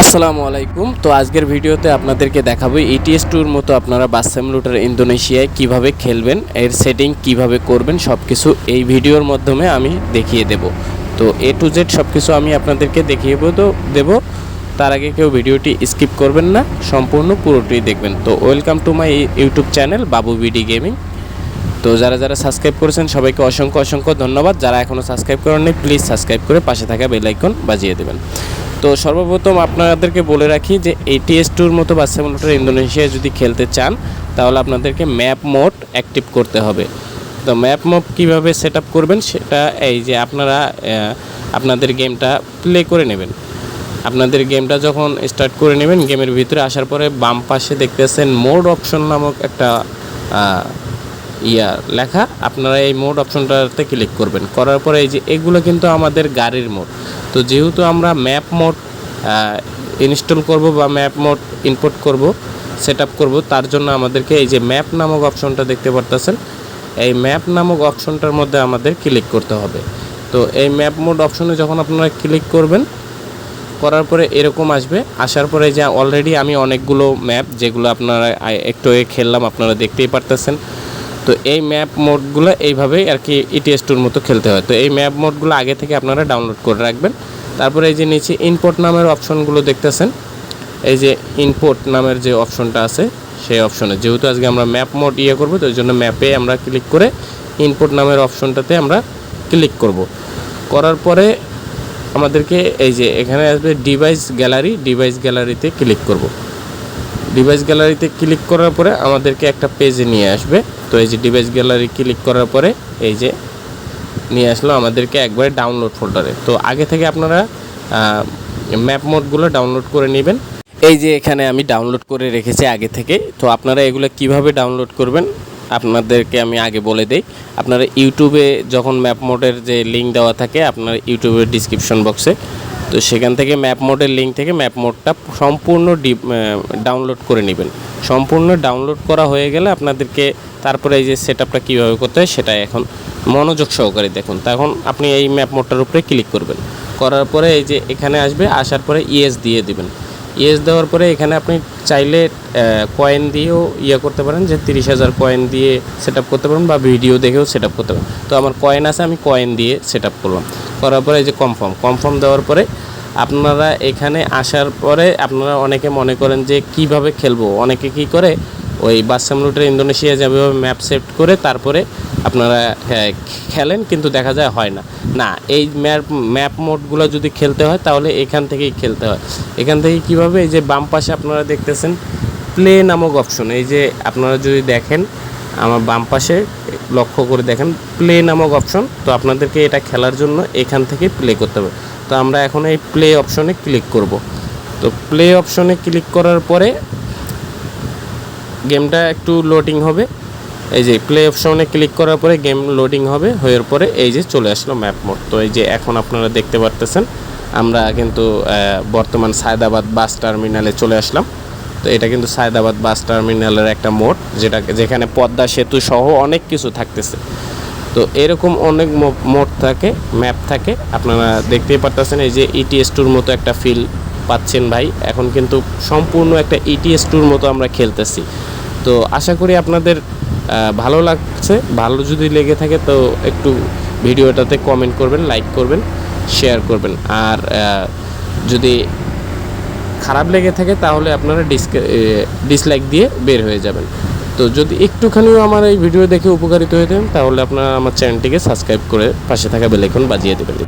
আসসালামু আলাইকুম। তো আজকের ভিডিওতে আপনাদেরকে দেখাবো ইটিএস টুর মতো আপনারা বাস লুটার ইন্দোনেশিয়ায় কীভাবে খেলবেন, এর সেটিং কীভাবে করবেন সব কিছু এই ভিডিওর মাধ্যমে আমি দেখিয়ে দেব। তো এ টু জেড সব কিছু আমি আপনাদেরকে দেখিয়ে তো দেবো। তার আগে কেউ ভিডিওটি স্কিপ করবেন না, সম্পূর্ণ পুরোটি দেখবেন। তো welcome to my YouTube channel Babu BD gaming তো যারা যারা সাবস্ক্রাইব করেছেন, সবাইকে অসংখ্য অসংখ্য ধন্যবাদ। যারা এখনও সাবস্ক্রাইব করেননি প্লিজ সাবস্ক্রাইব করে পাশে থাকা বেল আইকন বাজিয়ে দেবেন। তো সর্বপ্রথম আপনাদেরকে বলে রাখি যে এটিএস টুর মতো বাস সিমুলেটর ইন্দোনেশিয়ায় যদি খেলতে চান, তাহলে আপনাদেরকে ম্যাপ মোড অ্যাক্টিভ করতে হবে। তো ম্যাপ মোড কীভাবে সেট করবেন সেটা এই যে আপনারা আপনাদের গেমটা প্লে করে নেবেন। আপনাদের গেমটা যখন স্টার্ট করে নেবেন, গেমের ভিতরে আসার পরে বাম পাশে দেখতেছেন মোড অপশন নামক একটা ইয়া লেখা, আপনারা এই মোড অপশনটাতে ক্লিক করবেন। করার পরে এই যে এগুলো কিন্তু আমাদের গাড়ির মোড তো যেহেতু আমরা ম্যাপ মোড ইনস্টল করব বা ম্যাপ মোড ইনপুট করব সেট আপ করব, তার জন্য আমাদেরকে এই যে ম্যাপ নামক অপশনটা দেখতে পারতেছেন। এই ম্যাপ নামক অপশনটার মধ্যে আমাদের ক্লিক করতে হবে। তো এই ম্যাপ মোড অপশনে যখন আপনারা ক্লিক করবেন, করার পরে এরকম আসবে। আসার পরে যে অলরেডি আমি অনেকগুলো ম্যাপ যেগুলো আপনারা একটু খেললাম, আপনারা দেখতেই পারতেছেন। তো এই ম্যাপ মোডগুলো এইভাবেই আর কি ইটিএস টুর মতো খেলতে হয়। তো এই ম্যাপ মোডগুলো আগে থেকে আপনারা ডাউনলোড করে রাখবেন। তারপরে এই যে নিচে ইনপোর্ট নামের অপশনগুলো দেখতেছেন, এই যে ইনপোর্ট নামের যে অপশনটা আছে, সেই অপশনে যেহেতু আজকে আমরা ম্যাপ মোড ইয়ে করব, তো জন্য ম্যাপে আমরা ক্লিক করে ইনপোর্ট নামের অপশনটাতে আমরা ক্লিক করব। করার পরে আমাদেরকে এই যে এখানে আসবে ডিভাইস গ্যালারি ডিভাইস গ্যালারিতে ক্লিক করব। ডিভাইস গ্যালারিতে ক্লিক করার পরে আমাদেরকে একটা পেজে নিয়ে আসবে। তো এই যে ডিভাইস গ্যালারি ক্লিক করার পরে এই যে নিয়ে আসলো আমাদেরকে একবারে ডাউনলোড ফোল্ডারে তো আগে থেকে আপনারা ম্যাপ মোডগুলো ডাউনলোড করে নেবেন। এই যে এখানে আমি ডাউনলোড করে রেখেছি আগে থেকে তো আপনারা এগুলো কীভাবে ডাউনলোড করবেন, আপনাদেরকে আমি আগে বলে দেই। আপনারা ইউটিউবে যখন ম্যাপ মোডের যে লিঙ্ক দেওয়া থাকে, আপনার ইউটিউবের ডিসক্রিপশন বক্সে তো সেখান থেকে ম্যাপ মোডের লিঙ্ক থেকে ম্যাপ মোডটা সম্পূর্ণ ডাউনলোড করে নেবেন। সম্পূর্ণ ডাউনলোড করা হয়ে গেলে আপনাদেরকে তারপরে এই যে সেট আপটা কীভাবে করতে হয় সেটা এখন মনোযোগ সহকারে দেখুন। তখন আপনি এই ম্যাপ মোডটার উপরে ক্লিক করবেন। করার পরে এই যে এখানে আসবে, আসার পরে ইএস দিয়ে দিবেন। ইএস দেওয়ার পরে এখানে আপনি চাইলে কয়েন দিয়েও ইয়ে করতে পারেন যে তিরিশ হাজার কয়েন দিয়ে সেট করতে পারেন বা ভিডিও দেখেও সেট করতে পারেন তো আমার কয়েন আছে, আমি কয়েন দিয়ে সেট করলাম। করার পরে এই যে কনফার্ম কনফার্ম দেওয়ার পরে আপনারা এখানে আসার পরে আপনারা অনেকে মনে করেন যে কীভাবে খেলব? অনেকে কি করে? ওই বাসামলুটের ইন্দোনেশিয়া যেভাবে ম্যাপ সেট করে তারপরে আপনারা হ্যাঁ, খেলেন কিন্তু দেখা যায় হয় না। না এই ম্যাপ ম্যাপ মোডগুলো যদি খেলতে হয় তাহলে এখান থেকেই খেলতে হয়। এখান থেকে কীভাবে এই যে বাম পাশে আপনারা দেখতেছেন প্লে নামক অপশন এই যে আপনারা যদি দেখেন আমার বাম পাশে লক্ষ্য করে দেখেন প্লে নামক অপশন তো আপনাদেরকে এটা খেলার জন্য এখান থেকে প্লে করতে হবে। তো আমরা এখন এই প্লে অপশনে ক্লিক করব। তো প্লে অপশনে ক্লিক করার পরে গেমটা একটু লোডিং হবে। এই যে প্লে অপশনে ক্লিক করার পরে গেম লোডিং হবে হওয়ার পরে এই যে চলে আসলো ম্যাপ মোড তো এই যে এখন আপনারা দেখতে পারতেছেন, আমরা কিন্তু বর্তমান সায়দাবাদ বাস টার্মিনালে চলে আসলাম। তো এটা কিন্তু সায়দাবাদ বাস টার্মিনালের একটা মোড, যেটা যেখানে পদ্মা সেতু সহ অনেক কিছু থাকতেছে। তো এরকম অনেক মোড থাকে, ম্যাপ থাকে। আপনারা দেখতেই পারতেছেন এই যে ইটিএস টুর মতো একটা ফিল পাচ্ছেন ভাই। এখন কিন্তু সম্পূর্ণ একটা ইটিএস টুর মতো আমরা খেলতেছি। তো আশা করি আপনাদের ভালো লাগছে। ভালো যদি লেগে থাকে তো একটু ভিডিওটাতে কমেন্ট করবেন লাইক করবেন শেয়ার করবেন। আর যদি খারাপ লেগে থাকে, তাহলে আপনারা ডিসলাইক দিয়ে বের হয়ে যাবেন। তো যদি একটুখানিও আমার এই ভিডিও দেখে উপকারিত হয়ে থাকেন, তাহলে আপনারা আমার চ্যানেলটিকে সাবস্ক্রাইব করে পাশে থাকা বেলাইকন বাজিয়ে দেবেন।